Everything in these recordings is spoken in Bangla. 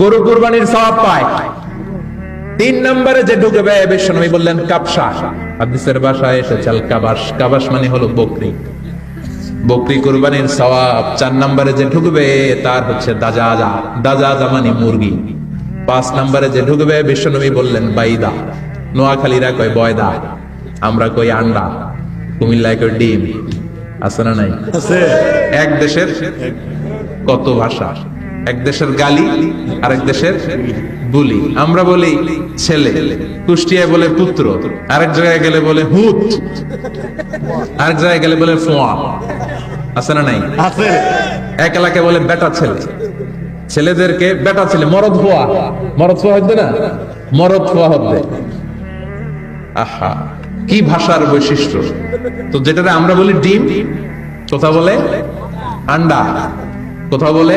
গরু কুরবানির সওয়াব পায়। তিন নম্বরে যে ঢুকবে বিশ্বনবী বললেন কাপসা হাদিসের ভাষায় এসেছে আল কাবাস কাবাস মানে হলো বকরি। বকরি কুরবানির সওয়াব চার নম্বরে যে ঢুকবে তার হচ্ছে দাজাজা। দাজাজা মানে মুরগি। পাঁচ নম্বরে যে ঢুকবে বিশ্বনবী বললেন বাইদা। নোয়াখালীরা কয় বয়দা। আমরা কই আন্ডা। কুমিল্লায় কই ডিম। আছে না নাই? এক দেশের কত ভাষা? এক দেশের গালি আর এক দেশের বুলি। আমরা বলি ছেলে। কুষ্টিয়ায় বলে পুত্র। আরেক জায়গায় গেলে বলে হুত। আরেক জায়গায় গেলে বলে ফোয়া। আছে না নাই? আছে। এক এলাকায় বলে বেটা ছেলে। ছেলেদেরকে বেটা ছেলে মরদ ফোয়া। মরদ ফোয়া হচ্ছে না? মরদ ফোয়া হবে আহা কি ভাষার বৈশিষ্ট্য? তো যেটা আমরা বলি ডিম কোথা বলে আন্ডা। কোথা বলে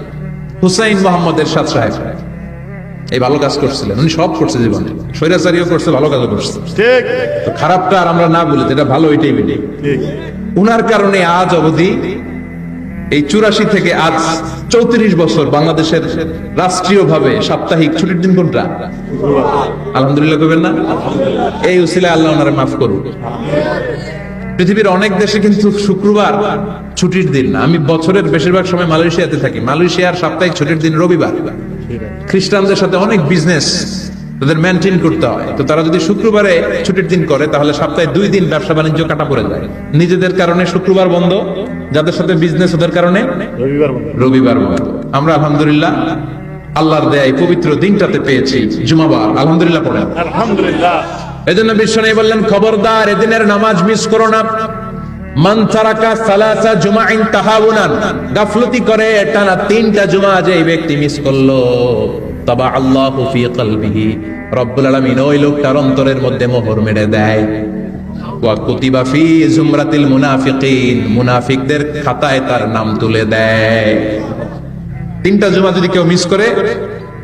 হুসাইন মোহাম্মদের সাত সাহেব। এই ভালো কাজ করছিলেন। উনি সব করছে জীবনে। স্বৈরাচারীও করছে ভালো কাজও করছে। ঠিক। তো খারাপটা আর আমরা না বলি যেটা ভালো এটাই বেশি উনার কারণে আজ অবধি এই চুরাশি থেকে আজ চৌত্রিশ বছর বাংলাদেশের রাষ্ট্রীয় ভাবে সাপ্তাহিক ছুটির দিন কোনটা? আলহামদুলিল্লাহ কবেন না? এই উসিলে আল্লাহ ওনারে মাফ করুন পৃথিবীর অনেক দেশে কিন্তু শুক্রবার ছুটির দিন না। আমি বছরের বেশিরভাগ সময় মালয়েশিয়াতে থাকি। মালয়েশিয়ার সাপ্তাহিক ছুটির দিন রবিবার। খ্রিস্টানদের সাথে অনেক বিজনেস তাদের মেনটেন করতে হয়। তো তারা যদি শুক্রবারে ছুটির দিন করে তাহলে সপ্তাহে দুই দিন ব্যবসা বাণিজ্য কাটা পড়ে যায়। নিজেদের কারণে শুক্রবার বন্ধ যাদের সাথে বিজনেস ওদের কারণে রবিবার বন্ধ। রবিবার আমরা আলহামদুলিল্লাহ আল্লাহর দেয় এই পবিত্র দিনটাতে পেয়েছি জুমাবার। আলহামদুলিল্লাহ পড়েন আলহামদুলিল্লাহ। এজন্য বিশ্ব নেই বললেন, খবরদার, এদিনের নামাজ মিস করো না। করে তিনটা জুমা মিস করল। আল্লাহু অন্তরের মধ্যে দেয়। ওয়া মুনাফিকদের খাতায় তার নাম তুলে দেয়। তিনটা জুমা যদি কেউ মিস করে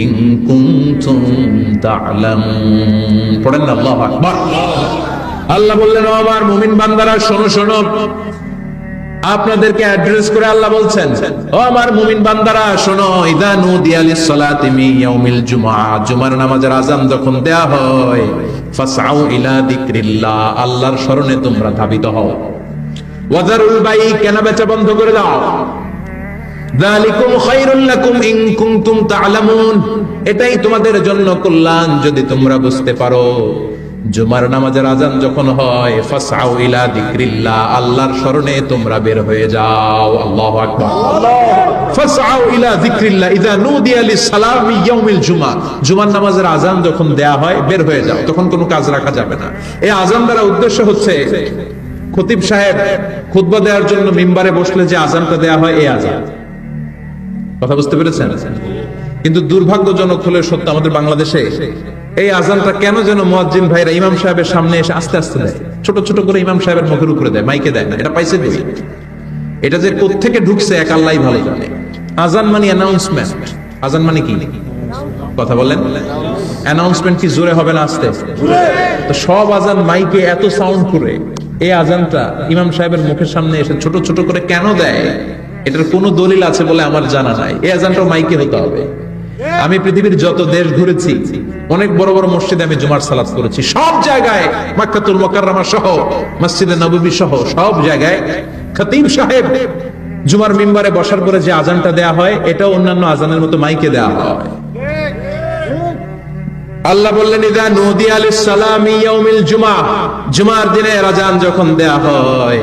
ইন কুনতুম তা'লামুন। পড়েন না, আল্লাহু আকবার। আল্লাহ বললেন আমার মুমিন বান্দারা, শোনো শোনো। আপনাদেরকে অ্যাড্রেস করে আল্লাহ বলছেন, ও আমার মুমিন বান্দারা, শোনো, ইদা নুদিয়া সলা তিমি ইয়াউমিল জুমা জুমার নামাজের আযান যখন দেয়া হয়, ফাসআউ ইলা যিকরিল্লাহ, আল্লাহর শরণে তোমরা ধাবিত হও। ওয়াজারুল বাই কেনাবেচা বন্ধ করে দাও। এটাই তোমাদের জন্য কল্যাণ যদি তোমরা বুঝতে পারো। জুমার নামাজের আজান যখন হয় আল্লাহর তোমরা বের হয়ে যাও। হয়, বের হয়ে যাও। তখন কোনো কাজ রাখা যাবে না। এই দ্বারা উদ্দেশ্য হচ্ছে, খতিব সাহেব খুতবা দেওয়ার জন্য মিম্বারে বসলে যে আজানটা দেয়া হয়, এই আজান। কথা বুঝতে পেরেছেন? কিন্তু দুর্ভাগ্যজনক হলে সত্য আমাদের বাংলাদেশে এই আজানটা কেন যেন মুয়াজ্জিন ভাইরা ইমাম সাহেবের সামনে এসে আস্তে আস্তে দেয়। ছোট ছোট করে ইমাম সাহেবের মুখের উপরে দেয়, মাইকে দেয় না। এটা পাইছে দিই এটা যে কোত্থেকে ঢুকছে এক আল্লাহ ভালো জানে। আজান মানে অ্যানাউন্সমেন্ট আজান মানে কি? কথা বলেন। অ্যানাউন্সমেন্ট কি? জোরে হবে না আস্তে? তো সব আজান মাইকে এত সাউন্ড করে, এই আজানটা ইমাম সাহেবের মুখের সামনে এসে ছোট ছোট করে কেন দেয়? এটার কোনো দলিল আছে বলে আমার জানা নাই। এই আজানটাও মাইকে হতে হবে। আমি পৃথিবীর যত দেশ ঘুরেছি, অনেক বড় বড় মসজিদে আমি জুমার সালাত করেছি। সব জায়গায় মাক্কাতুল সহ, মসজিদে নববী সহ, সব জায়গায় খতিব সাহেব জুমার মিম্বারে বসার পরে যে আজানটা দেয়া হয়, এটাও অন্যান্য আজানের মতো মাইকে দেয়া হয়। আল্লাহ বললেন, ইদা নদী আলিস সালামি ইয়াউমিল জুমা। জুমার দিনে আজান যখন দেয়া হয়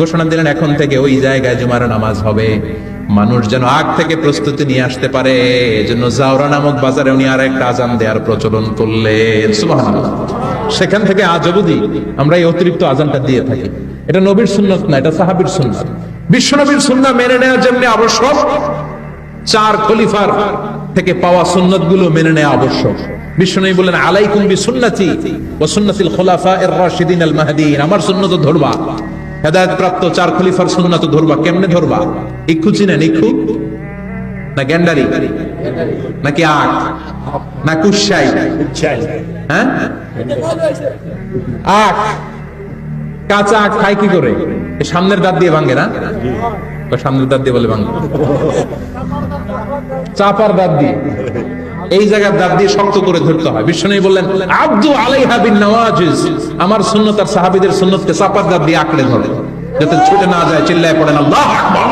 ঘোষণা দিলেন, এখন থেকে ওই জায়গায় জুমার নামাজ হবে। মানুষ যেন আগ থেকে প্রস্তুতি নিয়ে আসতে পারে। এজন্য জাওরা নামক বাজারে উনি আর একটা আজান দেওয়ার প্রচলন করলেন। সেখান থেকে আজ অবধি আমরা এই অতিরিক্ত আজানটা দিয়ে থাকি। এটা নবীর সুন্নত না, এটা সাহাবীর সুন্নত। বিশ্ব নবীর সুন্নাহ মেনে নেওয়ার জন্য আবশ্যক চার খলিফার থেকে পাওয়া সুন্নতগুলো মেনে নেওয়া আবশ্যক। বিষ্ণু বললেন, আলাইকুম বি সুন্নতি ও সুন্নতিল খোলাফা এর রাশিদিন আল মাহদিন আমার সুন্নত ধরবা। হেদায়ত প্রাপ্ত চার খলিফার সুন্নত ধরবা কেমনে ধরবা? ইক্ষু চিনেন ইক্ষু? না গ্যান্ডারি? নাকি আখ? না কুশাই হ্যাঁ? আখ। কাঁচা আখ খায় কি করে? সামনের দাঁত দিয়ে ভাঙে না? সামনের দাঁত দিয়ে বলে ভাঙে চাপার দাঁত দিয়ে। এই জায়গার দাঁত দিয়ে শক্ত করে ধরতে হয়। বিষ্ণু বললেন, আব্দু আলাইহা বিন নওয়াজিজ। আমার সুন্নত আর সাহাবীদের সুন্নতকে চাপার দাঁত দিয়ে আঁকড়ে ধরে, যাতে ছুটে না যায়, চিল্লায় পড়েন, আল্লাহ আকবার!